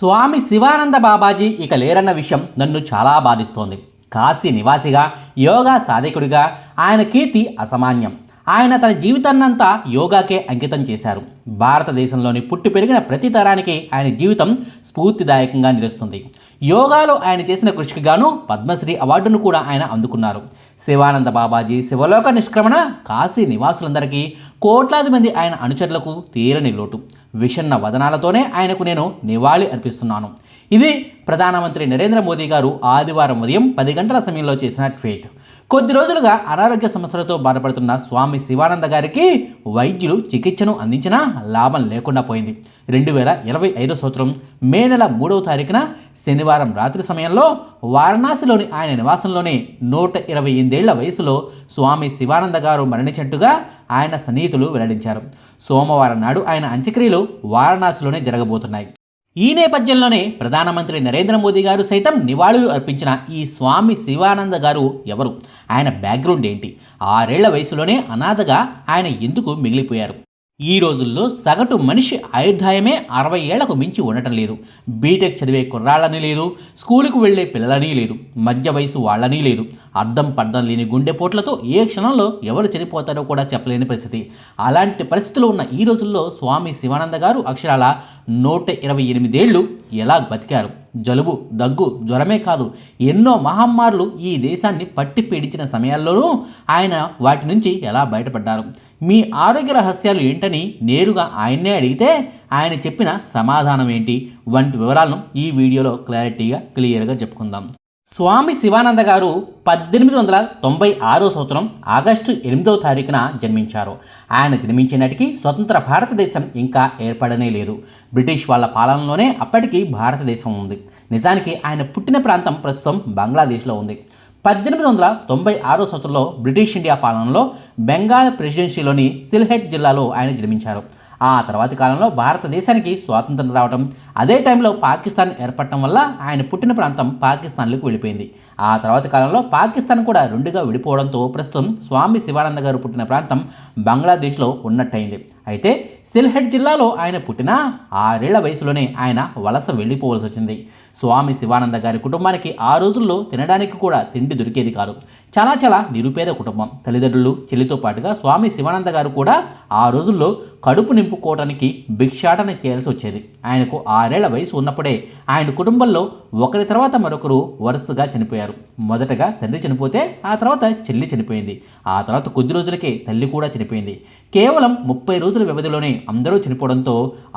స్వామి శివానంద బాబాజీ ఇక లేరన్న విషయం నన్ను చాలా బాధిస్తోంది. కాశీ నివాసిగా యోగా సాధకుడిగా ఆయన కీర్తి అసామాన్యం. ఆయన తన జీవితాన్నంతా యోగాకే అంకితం చేశారు. భారతదేశంలోని పుట్టి పెరిగిన ప్రతి తరానికి ఆయన జీవితం స్ఫూర్తిదాయకంగా నిలుస్తుంది. యోగాలో ఆయన చేసిన కృషికి గాను పద్మశ్రీ అవార్డును కూడా ఆయన అందుకున్నారు. శివానంద బాబాజీ శివలోక నిష్క్రమణ కాశీ నివాసులందరికీ కోట్లాది మంది ఆయన అనుచరులకు తీరని లోటు. విషన్న వదనాలతోనే ఆయనకు నేను నివాళి అర్పిస్తున్నాను. ఇది ప్రధానమంత్రి నరేంద్ర మోదీ గారు ఆదివారం ఉదయం పది గంటల సమయంలో చేసిన ట్వీట్. కొద్ది రోజులుగా అనారోగ్య సమస్యలతో బాధపడుతున్న స్వామి శివానంద గారికి వైద్యులు చికిత్సను అందించినా లాభం లేకుండా పోయింది. రెండు వేల ఇరవై ఐదో సంవత్సరం మే నెల మూడవ తారీఖున శనివారం రాత్రి సమయంలో వారణాసిలోని ఆయన నివాసంలోనే నూట ఇరవై ఎనిమిదేళ్ళ వయసులో స్వామి శివానంద గారు మరణించినట్టుగా ఆయన సన్నిహితులు వెల్లడించారు. సోమవారం నాడు ఆయన అంత్యక్రియలు వారణాసిలోనే జరగబోతున్నాయి. ఈ నేపథ్యంలోనే ప్రధానమంత్రి నరేంద్ర మోదీ గారు సైతం నివాళులు అర్పించిన ఈ స్వామి శివానంద గారు ఎవరు? ఆయన బ్యాక్గ్రౌండ్ ఏంటి? ఆరేళ్ళ వయసులోనే అనాథగా ఆయన ఎందుకు మిగిలిపోయారు? ఈ రోజుల్లో సగటు మనిషి ఆయుర్దాయమే అరవై ఏళ్ళకు మించి ఉండటం లేదు. బీటెక్ చదివే కుర్రాళ్ళని లేదు స్కూలుకు వెళ్ళే పిల్లలని లేదు మధ్య వయసు వాళ్ళని లేదు. అర్థం పడ్డం లేని గుండెపోట్లతో ఏ క్షణంలో ఎవరు చనిపోతారో కూడా చెప్పలేని పరిస్థితి. అలాంటి పరిస్థితులు ఉన్న ఈ రోజుల్లో స్వామి శివానంద గారు అక్షరాల నూట ఇరవై ఎనిమిదేళ్ళు ఎలా బతికారు? జలుబు దగ్గు జ్వరమే కాదు ఎన్నో మహమ్మారులు ఈ దేశాన్ని పట్టి పీడించిన సమయాల్లోనూ ఆయన వాటి నుంచి ఎలా బయటపడ్డారు? మీ ఆరోగ్య రహస్యాలు ఏంటని నేరుగా ఆయన్నే అడిగితే ఆయన చెప్పిన సమాధానం ఏంటి? వంటి వివరాలను ఈ వీడియోలో క్లారిటీగా క్లియర్గా చెప్పుకుందాం. స్వామి శివానంద గారు పద్దెనిమిది వందల తొంభై ఆరో సంవత్సరం ఆగస్టు ఎనిమిదవ తారీఖున జన్మించారు. ఆయన జన్మించినటికి స్వతంత్ర భారతదేశం ఇంకా ఏర్పడనే లేదు. బ్రిటిష్ వాళ్ళ పాలనలోనే అప్పటికి భారతదేశం ఉంది. నిజానికి ఆయన పుట్టిన ప్రాంతం ప్రస్తుతం బంగ్లాదేశ్లో ఉంది. పద్దెనిమిది వందల తొంభై ఆరో సంవత్సరంలో బ్రిటిష్ ఇండియా పాలనలో బెంగాల్ ప్రెసిడెన్సీలోని సిల్హెట్ జిల్లాలో ఆయన జన్మించారు. ఆ తర్వాతి కాలంలో భారతదేశానికి స్వాతంత్రం రావడం అదే టైంలో పాకిస్తాన్ ఏర్పడటం వల్ల ఆయన పుట్టిన ప్రాంతం పాకిస్తాన్లోకి వెళ్ళిపోయింది. ఆ తర్వాతి కాలంలో పాకిస్తాన్ కూడా రెండుగా విడిపోవడంతో ప్రస్తుతం స్వామి శివానంద గారు పుట్టిన ప్రాంతం బంగ్లాదేశ్లో ఉన్నట్టయింది. అయితే సిల్హెడ్ జిల్లాలో ఆయన పుట్టిన ఆరేళ్ళ వయసులోనే ఆయన వలస వెళ్ళిపోవలసి వచ్చింది. స్వామి శివానంద గారి కుటుంబానికి ఆ రోజుల్లో తినడానికి కూడా తిండి దొరికేది కాదు. చాలా చాలా నిరుపేద కుటుంబం. తల్లిదండ్రులు చెల్లితో పాటుగా స్వామి శివానంద గారు కూడా ఆ రోజుల్లో కడుపు నింపుకోవడానికి భిక్షాటన చేయాల్సి వచ్చేది. ఆయనకు ఆరేళ్ళ వయసు ఉన్నప్పుడే ఆయన కుటుంబంలో ఒకరి తర్వాత మరొకరు వరుసగా చనిపోయారు. మొదటగా తండ్రి చనిపోతే ఆ తర్వాత చెల్లి చనిపోయింది. ఆ తర్వాత కొద్ది రోజులకే తల్లి కూడా చనిపోయింది. కేవలం ముప్పై రోజుల వ్యవధిలోనే అందరూ చనిపోవడంతో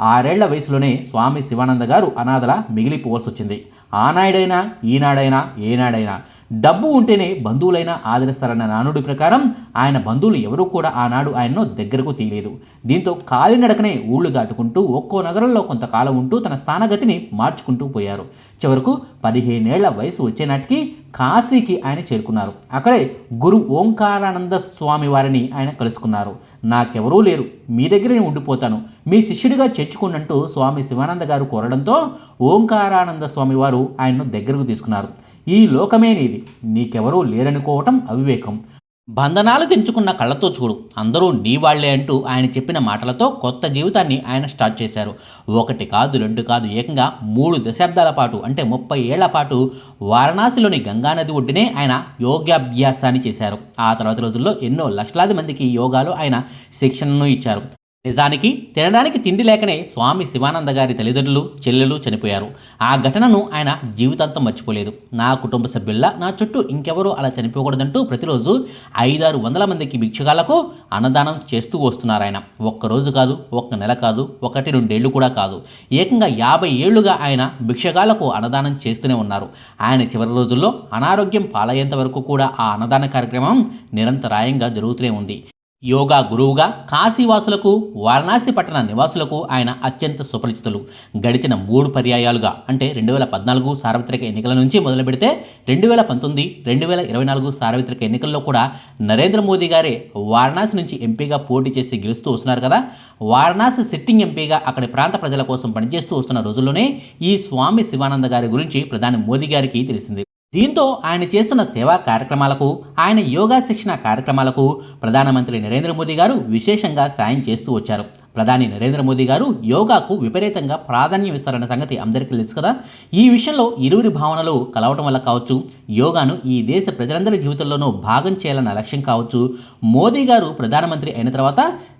ఆరేళ్ళ వయసులోనే స్వామి శివానంద గారు అనాథల మిగిలిపోవాల్సి వచ్చింది ఆనాడైనా ఈనాడైనా ఏనాడైనా డబ్బు ఉంటేనే బంధువులైనా ఆదరిస్తారన్న నానుడి ప్రకారం ఆయన బంధువులు ఎవరూ కూడా ఆనాడు ఆయన్ను దగ్గరకు తీయలేదు. దీంతో కాలినడకనే ఊళ్ళు దాటుకుంటూ ఒక్కో నగరంలో కొంతకాలం ఉంటూ తన స్థానగతిని మార్చుకుంటూ పోయారు. చివరకు పదిహేనేళ్ళ వయసు వచ్చే నాటికి కాశీకి ఆయన చేరుకున్నారు. అక్కడే గురు ఓంకారానంద స్వామి వారిని ఆయన కలుసుకున్నారు. నాకెవరూ లేరు. మీ దగ్గరే ఉండిపోతాను. మీ శిష్యుడిగా చేర్చుకున్నట్టు స్వామి శివానంద గారు కోరడంతో ఓంకారానంద స్వామి వారు ఆయన్ను దగ్గరకు తీసుకున్నారు. ఈ లోకమే నీది. నీకెవరూ లేరనుకోవటం అవివేకం. బంధనాలు తెంచుకున్న కళ్ళతో చూడు. అందరూ నీ వాళ్ళే అంటూ ఆయన చెప్పిన మాటలతో కొత్త జీవితాన్ని ఆయన స్టార్ట్ చేశారు. ఒకటి కాదు రెండు కాదు ఏకంగా మూడు దశాబ్దాల పాటు అంటే ముప్పై ఏళ్ళ పాటు వారణాసిలోని గంగానది ఒడ్డునే ఆయన యోగాభ్యాసాన్ని చేశారు. ఆ తర్వాత రోజుల్లో ఎన్నో లక్షలాది మందికి యోగాలో ఆయన శిక్షణను ఇచ్చారు. నిజానికి తినడానికి తిండి లేకనే స్వామి శివానంద గారి తల్లిదండ్రులు చెల్లెలు చనిపోయారు. ఆ ఘటనను ఆయన జీవితాంతం మర్చిపోలేదు. నా కుటుంబ సభ్యుల్లా నా చుట్టూ ఇంకెవరూ అలా చనిపోకూడదంటూ ప్రతిరోజు ఐదారు వందల మందికి భిక్షగాలకు అన్నదానం చేస్తూ వస్తున్నారు ఆయన. ఒక్కరోజు కాదు ఒక్క నెల కాదు ఒకటి రెండేళ్ళు కూడా కాదు. ఏకంగా యాభై ఏళ్ళుగా ఆయన భిక్షగాలకు అన్నదానం చేస్తూనే ఉన్నారు. ఆయన చివరి రోజుల్లో అనారోగ్యం పాలయ్యేంత వరకు కూడా ఆ అన్నదాన కార్యక్రమం నిరంతరాయంగా జరుగుతూనే ఉంది. యోగా గురువుగా కాశీవాసులకు వారణాసి పట్టణ నివాసులకు ఆయన అత్యంత సుపరిచితులు. గడిచిన మూడు పర్యాయాలుగా అంటే రెండు వేల పద్నాలుగు సార్వత్రిక ఎన్నికల నుంచి మొదలు పెడితే రెండు వేల పంతొమ్మిది రెండు వేల ఇరవై నాలుగు సార్వత్రిక ఎన్నికల్లో కూడా నరేంద్ర మోదీ గారే వారణాసి నుంచి ఎంపీగా పోటీ చేసి గెలుస్తూ వస్తున్నారు కదా. వారణాసి సిట్టింగ్ ఎంపీగా అక్కడి ప్రాంత ప్రజల కోసం పనిచేస్తూ వస్తున్న రోజుల్లోనే ఈ స్వామి శివానంద గారి గురించి ప్రధాని మోదీ గారికి తెలిసింది. దీంతో ఆయన చేస్తున్న సేవా కార్యక్రమాలకు ఆయన యోగా శిక్షణ కార్యక్రమాలకు ప్రధానమంత్రి నరేంద్ర మోదీ గారు విశేషంగా సాయం చేస్తూ వచ్చారు. ప్రధాని నరేంద్ర మోదీ గారు యోగాకు విపరీతంగా ప్రాధాన్యం ఇస్తారన్న సంగతి అందరికీ తెలుసు కదా? ఈ విషయంలో ఇరువురి భావనలు కలవటం వల్ల కావచ్చు యోగాను ఈ దేశ ప్రజలందరి జీవితంలోనూ భాగం చేయాలన్న లక్ష్యం కావచ్చు. మోదీ గారు ప్రధానమంత్రి అయిన తర్వాత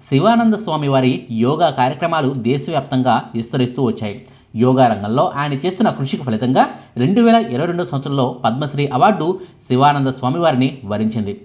శివానంద స్వామి వారి యోగా కార్యక్రమాలు దేశవ్యాప్తంగా విస్తరిస్తూ వచ్చాయి. యోగా రంగంలో ఆయన చేస్తున్న కృషికి ఫలితంగా రెండు వేల ఇరవై రెండు సంవత్సరంలో పద్మశ్రీ అవార్డు శివానంద స్వామి వారిని వరించింది.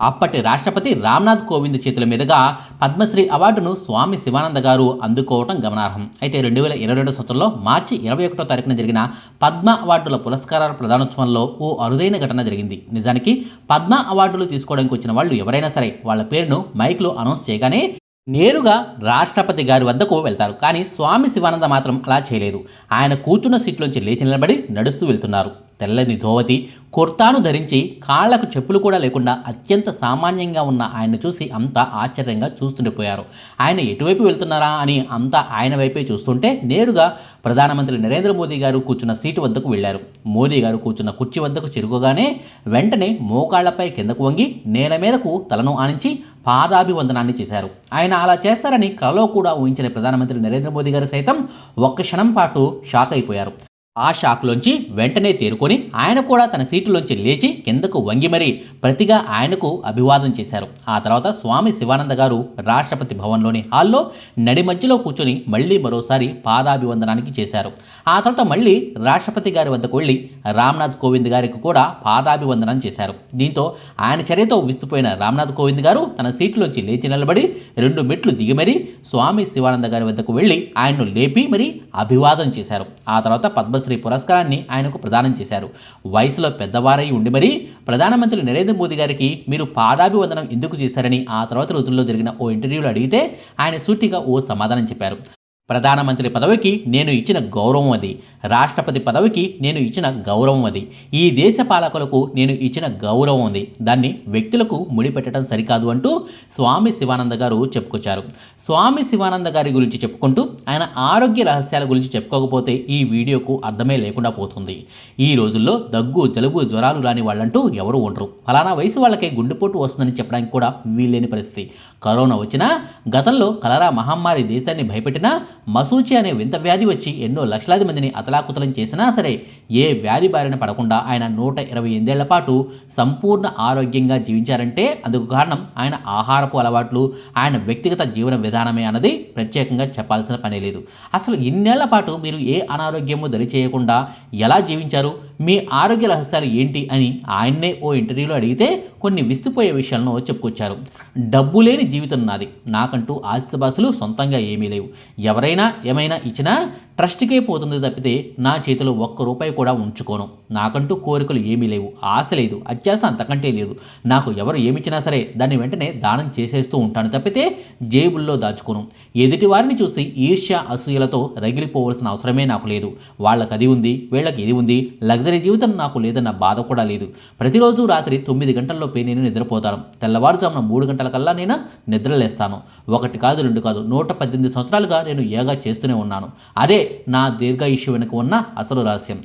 అప్పటి రాష్ట్రపతి రామ్నాథ్ కోవింద్ చేతుల మీదుగా పద్మశ్రీ అవార్డును స్వామి శివానంద గారు అందుకోవటం గమనార్హం. అయితే రెండు వేల ఇరవై రెండు సంవత్సరంలో మార్చి ఇరవై ఒకటో తారీఖున జరిగిన పద్మ అవార్డుల పురస్కారాల ప్రదానోత్సవంలో ఓ అరుదైన ఘటన జరిగింది. నిజానికి పద్మ అవార్డులు తీసుకోవడానికి వచ్చిన వాళ్ళు ఎవరైనా సరే వాళ్ళ పేరును మైక్లో అనౌన్స్ చేయగానే నేరుగా రాష్ట్రపతి గారి వద్దకు వెళ్తారు. కానీ స్వామి శివానంద మాత్రం అలా చేయలేదు. ఆయన కూర్చున్న సీట్లోంచి లేచి నిలబడి నడుస్తూ వెళ్తున్నారు. తెల్లని ధోవతి కుర్తాను ధరించి కాళ్ళకు చెప్పులు కూడా లేకుండా అత్యంత సామాన్యంగా ఉన్న ఆయన చూసి అంతా ఆశ్చర్యంగా చూస్తుండిపోయారు ఆయన ఎటువైపు వెళ్తున్నారా అని అంతా ఆయన వైపే చూస్తుంటే నేరుగా ప్రధానమంత్రి నరేంద్ర మోదీ గారు కూర్చున్న సీటు వద్దకు వెళ్ళారు. మోదీ గారు కూర్చున్న కుర్చీ వద్దకు చిరుగుగానే వెంటనే మోకాళ్ళపై కిందకు వంగి నేల మీదకు తలను ఆనించి పాదాభివందనాన్ని చేశారు. ఆయన అలా చేస్తారని కలలో కూడా ఊహించిన ప్రధానమంత్రి నరేంద్ర మోదీ గారు సైతం ఒక్క క్షణం పాటు షాక్ అయిపోయారు. ఆ షాక్లోంచి వెంటనే తేరుకొని ఆయన కూడా తన సీటులోంచి లేచి కిందకు వంగి మరీ ప్రతిగా ఆయనకు అభివాదం చేశారు. ఆ తర్వాత స్వామి శివానంద గారు రాష్ట్రపతి భవన్లోని హాల్లో నడి మధ్యలో కూర్చొని మళ్ళీ మరోసారి పాదాభివందనానికి చేశారు. ఆ తర్వాత మళ్ళీ రాష్ట్రపతి గారి వద్దకు వెళ్ళి రామ్నాథ్ కోవింద్ గారికి కూడా పాదాభివందనం చేశారు. దీంతో ఆయన చర్యతో విస్తుపోయిన రామ్నాథ్ కోవింద్ గారు తన సీటులోంచి లేచి నిలబడి రెండు మెట్లు దిగి మరీ స్వామి శివానంద గారి వద్దకు వెళ్ళి ఆయన్ను లేపి మరీ అభివాదం చేశారు. ఆ తర్వాత పద్మశ్రీ పురస్కారాన్ని ఆయనకు ప్రదానం చేశారు. వయసులో పెద్దవారై ఉండి మరీ ప్రధానమంత్రి నరేంద్ర మోదీ గారికి మీరు పాదాభివందనం ఎందుకు చేశారని ఆ తర్వాత రోజుల్లో జరిగిన ఓ ఇంటర్వ్యూలో అడిగితే ఆయన సూటిగా ఓ సమాధానం చెప్పారు. ప్రధానమంత్రి పదవికి నేను ఇచ్చిన గౌరవం అది. రాష్ట్రపతి పదవికి నేను ఇచ్చిన గౌరవం అది. ఈ దేశ పాలకులకు నేను ఇచ్చిన గౌరవం ఉంది దాన్ని వ్యక్తులకు ముడిపెట్టడం సరికాదు అంటూ స్వామి శివానంద గారు చెప్పుకొచ్చారు. స్వామి శివానంద గారి గురించి చెప్పుకుంటూ ఆయన ఆరోగ్య రహస్యాల గురించి చెప్పుకోకపోతే ఈ వీడియోకు అర్థమే లేకుండా పోతుంది. ఈ రోజుల్లో దగ్గు జలుబు జ్వరాలు రాని వాళ్ళంటూ ఎవరు ఉండరు. ఫలానా వయసు వాళ్ళకే గుండెపోటు వస్తుందని చెప్పడానికి కూడా వీల్లేని పరిస్థితి. కరోనా వచ్చినా గతంలో కలరా మహమ్మారి దేశాన్ని భయపెట్టినా మసూచి అనే వింత వ్యాధి వచ్చి ఎన్నో లక్షలాది మందిని అతలాకుతలం చేసినా సరే ఏ వ్యాధి బారిన పడకుండా ఆయన నూట ఇరవై ఎనిమిదేళ్ళ పాటు సంపూర్ణ ఆరోగ్యంగా జీవించారంటే అందుకు కారణం ఆయన ఆహారపు అలవాట్లు ఆయన వ్యక్తిగత జీవన విధానమే అన్నది ప్రత్యేకంగా చెప్పాల్సిన పని లేదు. అసలు ఇన్నేళ్ళ పాటు మీరు ఏ అనారోగ్యము దరి చేయకుండా ఎలా జీవించారు? మీ ఆరోగ్య రహస్యాలు ఏంటి అని ఆయన్నే ఓ ఇంటర్వ్యూలో అడిగితే కొన్ని విస్తుపోయే విషయాలను చెప్పుకొచ్చారు. డబ్బు లేని జీవితం నాది. నాకంటూ ఆస్తిపాసులు సొంతంగా ఏమీ లేవు. ఎవరైనా ఏమైనా ఇచ్చినా ట్రస్ట్కే పోతుంది తప్పితే నా చేతిలో ఒక్క రూపాయి కూడా ఉంచుకోను. నాకంటూ కోరికలు ఏమీ లేవు. ఆశ లేదు. అత్యాశ అంతకంటే లేదు. నాకు ఎవరు ఏమిచ్చినా సరే దాన్ని వెంటనే దానం చేసేస్తూ ఉంటాను తప్పితే జేబుల్లో దాచుకోను. ఎదుటి వారిని చూసి ఈర్ష్య అసూయలతో రగిలిపోవలసిన అవసరమే నాకు లేదు. వాళ్ళకి అది ఉంది వీళ్ళకి ఇది ఉంది. లగ్జరీ జీవితం నాకు లేదన్న బాధ కూడా లేదు. ప్రతిరోజు రాత్రి తొమ్మిది గంటల్లోపే నేను నిద్రపోతాను. తెల్లవారుజామున మూడు గంటల కల్లా నేను? నిద్రలేస్తాను. ఒకటి కాదు రెండు కాదు. నూట పద్దెనిమిది సంవత్సరాలుగా నేను యోగా చేస్తూనే ఉన్నాను. అదే నా దీర్ఘాయుష్య వెనుక ఉన్న అసలు రహస్యం.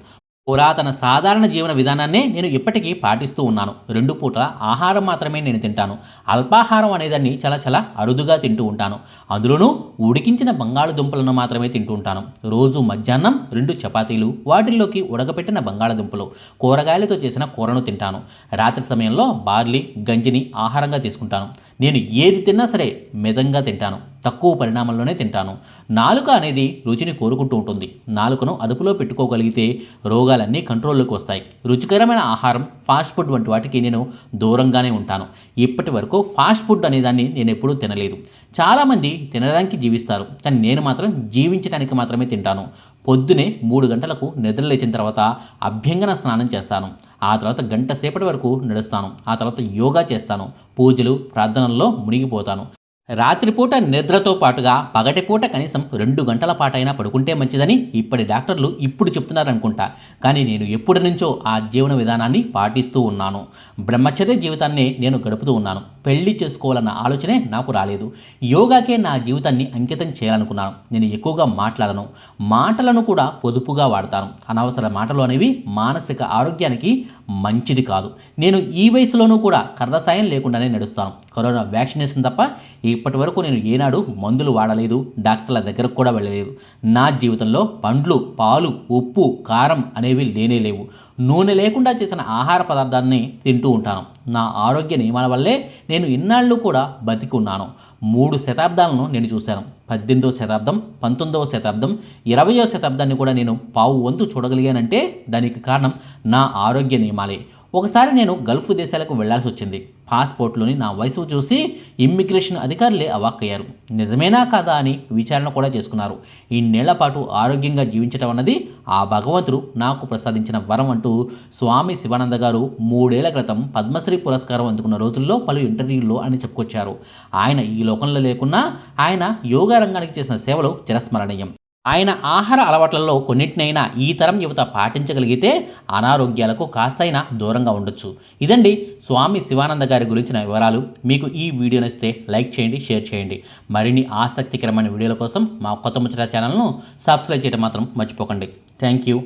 పురాతన సాధారణ జీవన విధానాన్నే నేను ఇప్పటికీ పాటిస్తూ ఉన్నాను. రెండు పూట ఆహారం మాత్రమే నేను తింటాను. అల్పాహారం అనేదాన్ని చాలా చాలా అరుదుగా తింటూ ఉంటాను. అందులోనూ ఉడికించిన బంగాళదుంపలను మాత్రమే తింటూ ఉంటాను. రోజు మధ్యాహ్నం రెండు చపాతీలు వాటిల్లోకి ఉడకపెట్టిన బంగాళదుంపలు కూరగాయలతో చేసిన కూరను తింటాను. రాత్రి సమయంలో బార్లీ గంజిని ఆహారంగా తీసుకుంటాను. నేను ఏది తిన్నా సరే మితంగా తింటాను. తక్కువ పరిణామంలోనే తింటాను. నాలుక అనేది రుచిని కోరుకుంటూ ఉంటుంది. నాలుకను అదుపులో పెట్టుకోగలిగితే రోగాలన్నీ కంట్రోల్లోకి వస్తాయి. రుచికరమైన ఆహారం ఫాస్ట్ ఫుడ్ వంటి వాటికి నేను దూరంగానే ఉంటాను. ఇప్పటి వరకు ఫాస్ట్ ఫుడ్ అనేదాన్ని నేను ఎప్పుడూ తినలేదు. చాలామంది తినడానికి జీవిస్తారు. కానీ నేను మాత్రం జీవించడానికి మాత్రమే తింటాను. పొద్దునే మూడు గంటలకు నిద్ర లేచిన తర్వాత అభ్యంగన స్నానం చేస్తాను. ఆ తర్వాత గంట సేపటి వరకు నడుస్తాను. ఆ తర్వాత యోగా చేస్తాను. పూజలు ప్రార్థనల్లో మునిగిపోతాను. రాత్రిపూట నిద్రతో పాటుగా పగటిపూట కనీసం రెండు గంటల పాటైనా పడుకుంటే మంచిదని ఇప్పటి డాక్టర్లు ఇప్పుడు చెప్తున్నారనుకుంటా. కానీ నేను ఎప్పటి నుంచో ఆ జీవన విధానాన్ని పాటిస్తూ ఉన్నాను. బ్రహ్మచర్య జీవితాన్ని నేను గడుపుతూ ఉన్నాను. పెళ్ళి చేసుకోవాలన్న ఆలోచనే నాకు రాలేదు. యోగాకే నా జీవితాన్ని అంకితం చేయాలనుకున్నాను. నేను ఎక్కువగా మాట్లాడను. మాటలను కూడా పొదుపుగా వాడతాను. అనవసర మాటలు అనేవి మానసిక ఆరోగ్యానికి మంచిది కాదు. నేను ఈ వయసులోనూ కూడా కర్ర సాయం లేకుండానే నడుస్తాను. కరోనా వ్యాక్సినేషన్ తప్ప ఇప్పటి వరకు నేను ఏనాడు మందులు వాడలేదు. డాక్టర్ల దగ్గరకు కూడా వెళ్ళలేదు. నా జీవితంలో పండ్లు పాలు ఉప్పు కారం అనేవి లేనే లేవు. నూనె లేకుండా చేసిన ఆహార పదార్థాన్ని తింటూ ఉంటాను. నా ఆరోగ్య నియమాల వల్లే నేను ఇన్నాళ్ళు కూడా బతికి ఉన్నాను. మూడు శతాబ్దాలను నేను చూశాను. పద్దెనిమిదవ శతాబ్దం పంతొమ్మిదవ శతాబ్దం ఇరవయో శతాబ్దాన్ని కూడా నేను పావు వంతు చూడగలిగానంటే దానికి కారణం నా ఆరోగ్య నియమాలే. ఒకసారి నేను గల్ఫ్ దేశాలకు వెళ్ళాల్సి వచ్చింది. పాస్పోర్ట్లోని నా వయసు చూసి ఇమ్మిగ్రేషన్ అధికారులే అవాక్కయ్యారు నిజమేనా కాదా అని విచారణ కూడా చేసుకున్నారు. ఇన్నేళ్ళ పాటు ఆరోగ్యంగా జీవించటం అన్నది ఆ భగవంతుడు నాకు ప్రసాదించిన వరం అంటూ స్వామి శివానంద గారు మూడేళ్ళ క్రితం పద్మశ్రీ పురస్కారం అందుకున్న రోజుల్లో పలు ఇంటర్వ్యూల్లో అని చెప్పుకొచ్చారు. ఆయన ఈ లోకంలో లేకున్నా ఆయన యోగా రంగానికి చేసిన సేవలు చిరస్మరణీయం. ఆయన ఆహార అలవాట్లలో కొన్నిటినైనా ఈ తరం యువత పాటించగలిగితే అనారోగ్యాలకు కాస్తైనా దూరంగా ఉండొచ్చు. ఇదండి స్వామి శివానంద గారి గురించిన వివరాలు. మీకు ఈ వీడియో నచ్చితే లైక్ చేయండి షేర్ చేయండి. మరిన్ని ఆసక్తికరమైన వీడియోల కోసం మా కొత్త ముచ్చట ఛానల్ను సబ్స్క్రైబ్ చేయడం మాత్రం మర్చిపోకండి. Thank you.